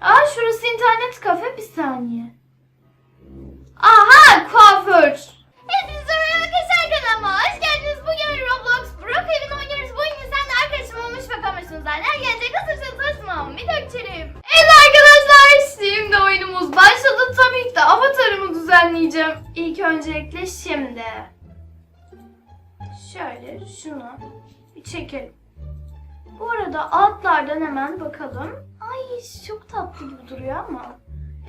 Aa şurası internet kafe bir saniye. Aha kuaför. Hepinize merhaba arkadaşlar kanalıma hoş geldiniz. Bugün Roblox Brookhaven oynuyoruz. Bu oyunu sen de arkadaşım olmuş bakalım başımıza neler gelecek. Hazırsanız açmam bir dökçelim. Evet arkadaşlar şimdi oyunumuz başladı. Tabii ki de avatarımı düzenleyeceğim. İlk öncelikle şimdi. Şöyle şunu bir çekelim. Bu arada altlardan hemen bakalım. Ay çok tatlı gibi duruyor ama.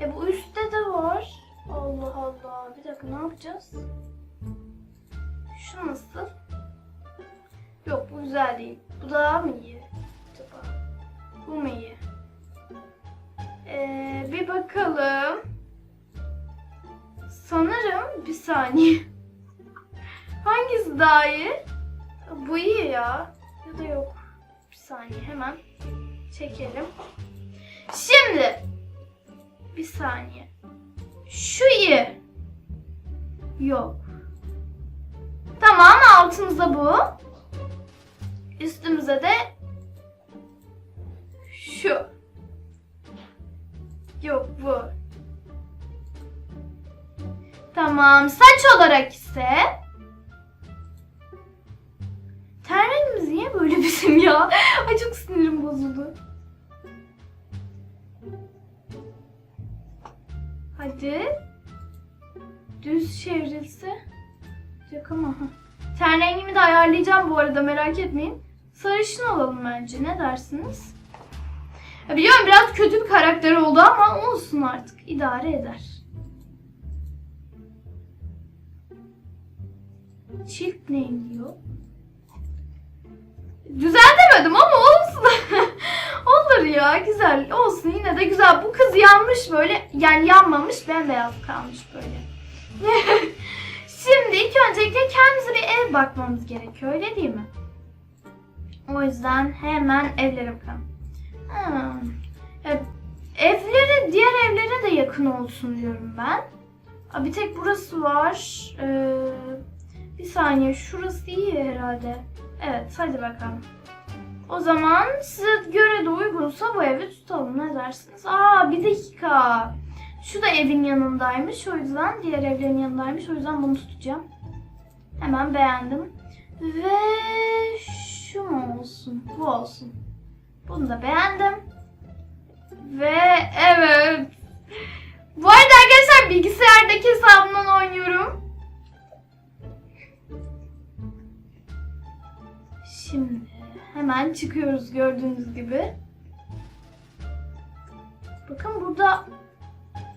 E bu üstte de var. Allah Allah. Bir dakika ne yapacağız? Şu nasıl? Yok bu güzel değil. Bu daha mı iyi? Acaba? Bu mu iyi? Ee, bir bakalım. Sanırım bir saniye. Hangisi daha iyi? Bu iyi ya. Ya da yok. Bir saniye hemen çekelim. Şimdi bir saniye. Şu iyi. Yok. Tamam altımıza bu. Üstümüze de şu. Yok bu. Tamam saç olarak ise Ten rengimiz niye böyle bizim ya? Ay çok sinirim bozuldu. Hadi. Düz çevrilse. Yok ama. Ten rengimi de ayarlayacağım bu arada merak etmeyin. Sarışın olalım bence ne dersiniz? Ya biliyorum biraz kötü bir karakter oldu ama olsun artık idare eder. Çift name diyor. Düzeltemedim ama olsun. Olur ya güzel olsun yine de güzel. Bu kız yanmış böyle yani yanmamış bembeyaz kalmış böyle. Şimdi ilk öncelikle kendimize bir ev bakmamız gerekiyor öyle değil mi? O yüzden hemen evlere bakalım. Hmm. Ya, evlere diğer evlere de yakın olsun diyorum ben. Bir tek burası var. Ee, bir saniye şurası iyi herhalde. Evet hadi bakalım. O zaman size göre de uygunsa bu evi tutalım ne dersiniz? Aa bir dakika. Şu da evin yanındaymış o yüzden diğer evlerin yanındaymış o yüzden bunu tutacağım. Hemen beğendim. Ve şu mu olsun? Bu olsun. Bunu da beğendim. Ve evet. Bu arada arkadaşlar bilgisayardaki hemen çıkıyoruz gördüğünüz gibi. Bakın burada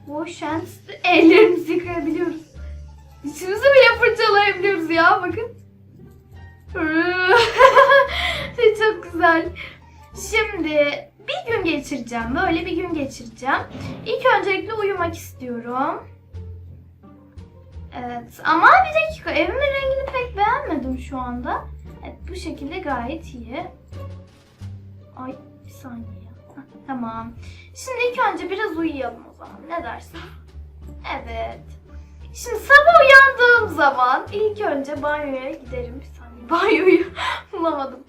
boş ellerimizi yıkayabiliyoruz. İçimizi bile fırçalayabiliyoruz ya bakın. Çok güzel. Şimdi bir gün geçireceğim. Böyle bir gün geçireceğim. İlk öncelikle uyumak istiyorum. Evet ama bir dakika evimin rengini pek beğenmedim şu anda. Evet bu şekilde gayet iyi. Saniye. Heh, tamam. Şimdi ilk önce biraz uyuyalım o zaman. Ne dersin? Evet. Şimdi sabah uyandığım zaman ilk önce banyoya giderim. Bir saniye banyoyu bulamadım.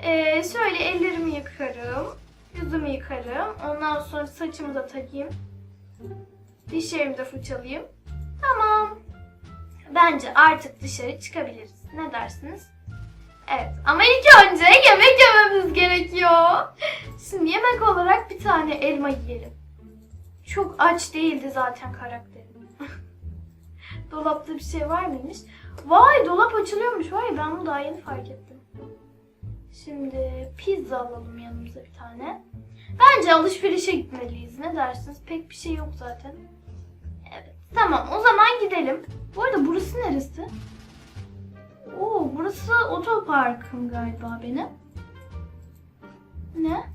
Ee, şöyle ellerimi yıkarım. Yüzümü yıkarım. Ondan sonra saçımı da takayım. Dişlerimi de fırçalayayım. Tamam. Bence artık dışarı çıkabiliriz. Ne dersiniz? Evet ama ilk önce yemek yememiz gerekiyor. Şimdi yemek olarak bir tane elma yiyelim. Çok aç değildi zaten karakterim. Dolapta bir şey var mıymış? Vay dolap açılıyormuş. Vay ben bunu daha yeni fark ettim. Şimdi pizza alalım yanımıza bir tane. Bence alışverişe gitmeliyiz. Ne dersiniz? Pek bir şey yok zaten. Evet. Tamam o zaman gidelim. Bu arada burası neresi? Burası otoparkım galiba benim. Ne?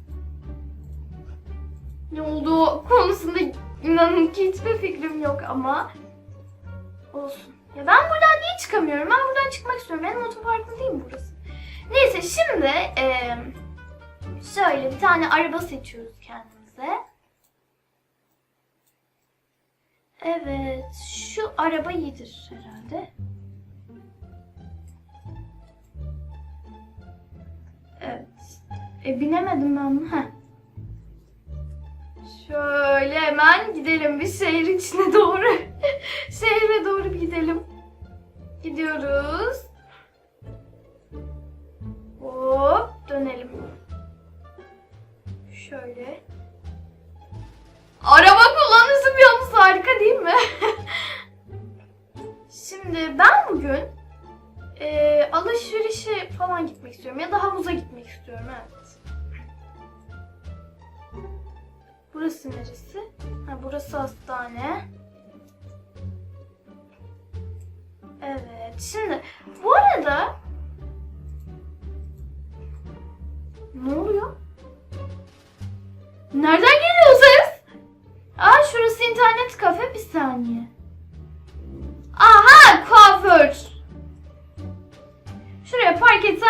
Ne olduğu konusunda inanın ki hiçbir fikrim yok ama olsun. Ya ben buradan niye çıkamıyorum? Ben buradan çıkmak istiyorum. Benim otoparkım değil mi burası? Neyse şimdi eee şöyle bir tane araba seçiyoruz kendimize. Evet, şu araba iyidir herhalde. Evet. E binemedim ben bunu. Heh. Şöyle hemen gidelim bir şehir içine doğru. Şehre doğru bir gidelim. Gidiyoruz. Hop dönelim. Şöyle. Araba kullanıcı bir yalnız harika değil mi? Şimdi ben bugün eee alışverişe falan gitmek istiyorum ya da havuza gitmek istiyorum evet. Burası neresi? Ha, burası hastane. Evet. Şimdi bu arada ne oluyor? Nereden geliyor ses? Aa şurası internet kafe bir saniye.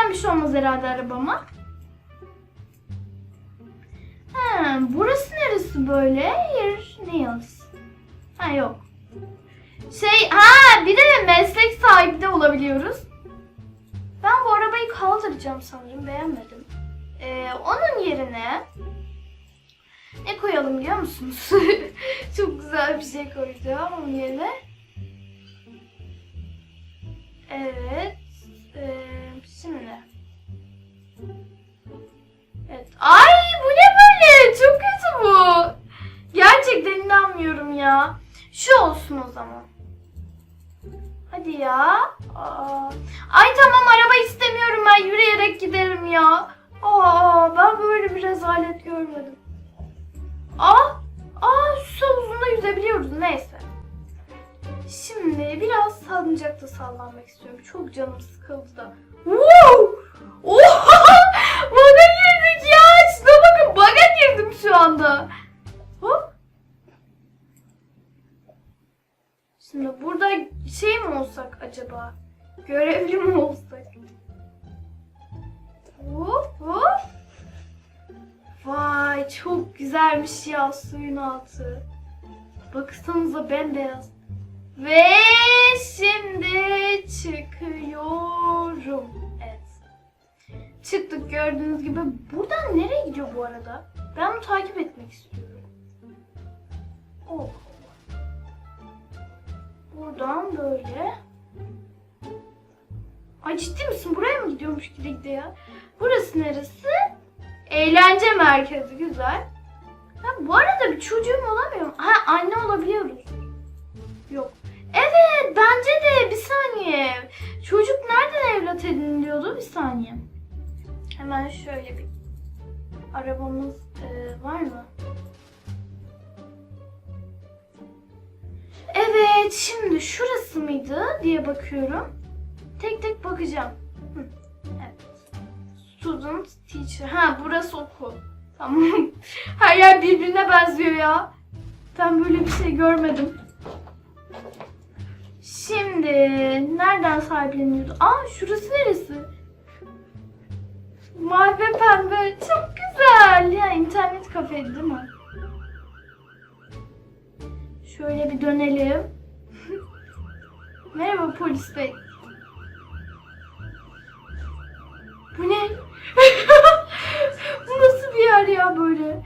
Bir şey olmaz herhalde arabama. Ha, burası neresi böyle? Yer nails. Ha yok. Şey, ha bir de meslek sahibi de olabiliyoruz. Ben bu arabayı kaldıracağım sanırım. Beğenmedim. Ee, onun yerine ne koyalım biliyor musunuz? Çok güzel bir şey koyacağım onun yerine. Evet. Ee, şimdi. Evet. Ay bu ne böyle? Çok kötü bu. Gerçekten inanmıyorum ya. Şu olsun o zaman. Hadi ya. Aa. Ay tamam araba istemiyorum ben yürüyerek giderim ya. Aa ben böyle bir rezalet görmedim. Aa, aa su havuzunda yüzebiliyoruz neyse. Şimdi biraz salıncakta sallanmak istiyorum. Çok canım sıkıldı da. Wow! Görevli mi olsak? Hop hop. Vay çok güzelmiş ya suyun altı. Baksanıza bembeyaz. Ve şimdi çıkıyorum. Evet. Çıktık gördüğünüz gibi. Buradan nereye gidiyor bu arada? Ben bunu takip etmek istiyorum. Oh. Buradan böyle. Ciddi misin? Buraya mı gidiyormuş gide gide ya? Burası neresi? Eğlence merkezi güzel. Ha, bu arada bir çocuğum olamıyor mu? Ha anne olabiliyoruz. Yok. Evet bence de bir saniye. Çocuk nereden evlat ediniliyordu? Bir saniye. Hemen şöyle bir arabamız e, var mı? Evet şimdi şurası mıydı diye bakıyorum. Tek tek bakacağım. Hı, Evet. Student teacher. Ha burası okul. Tamam. Her yer birbirine benziyor ya. Ben böyle bir şey görmedim. Şimdi nereden sahipleniyordu? Aa şurası neresi? Mavi pembe. Çok güzel. Ya internet kafeydi değil mi? Şöyle bir dönelim. Merhaba polis bey. Bu ne? Bu nasıl bir yer ya böyle?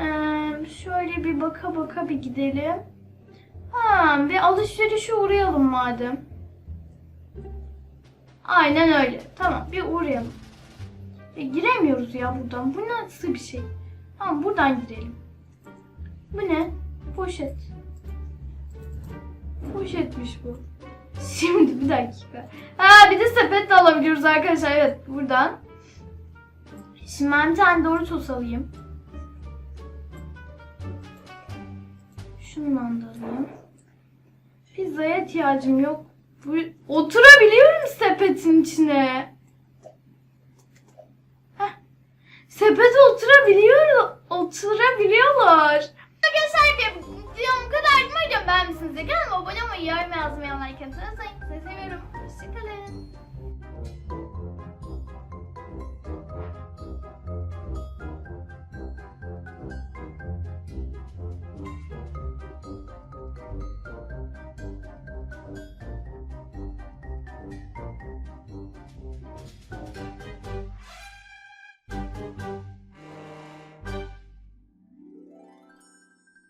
Ee, şöyle bir baka baka bir gidelim. Ha, bir alışverişe uğrayalım madem. Aynen öyle. Tamam bir uğrayalım. E, giremiyoruz ya buradan. Bu nasıl bir şey? Tamam buradan girelim. Bu ne? Poşet. Poşetmiş bu. Şimdi bir dakika. Ha bir de sepet de alabiliyoruz arkadaşlar. Evet buradan. Şimdi ben bir tane Doritos alayım. Şundan da alayım. Pizzaya ihtiyacım yok. Bu, oturabiliyorum sepetin içine. Heh. Sepete oturabiliyor, oturabiliyorlar. Arkadaşlar videom bu kadar. Umarım beğenmişsinizdir. Kanalıma abone olmayı, yorum yazmayı, like atmayı unutmayın. Seviyorum.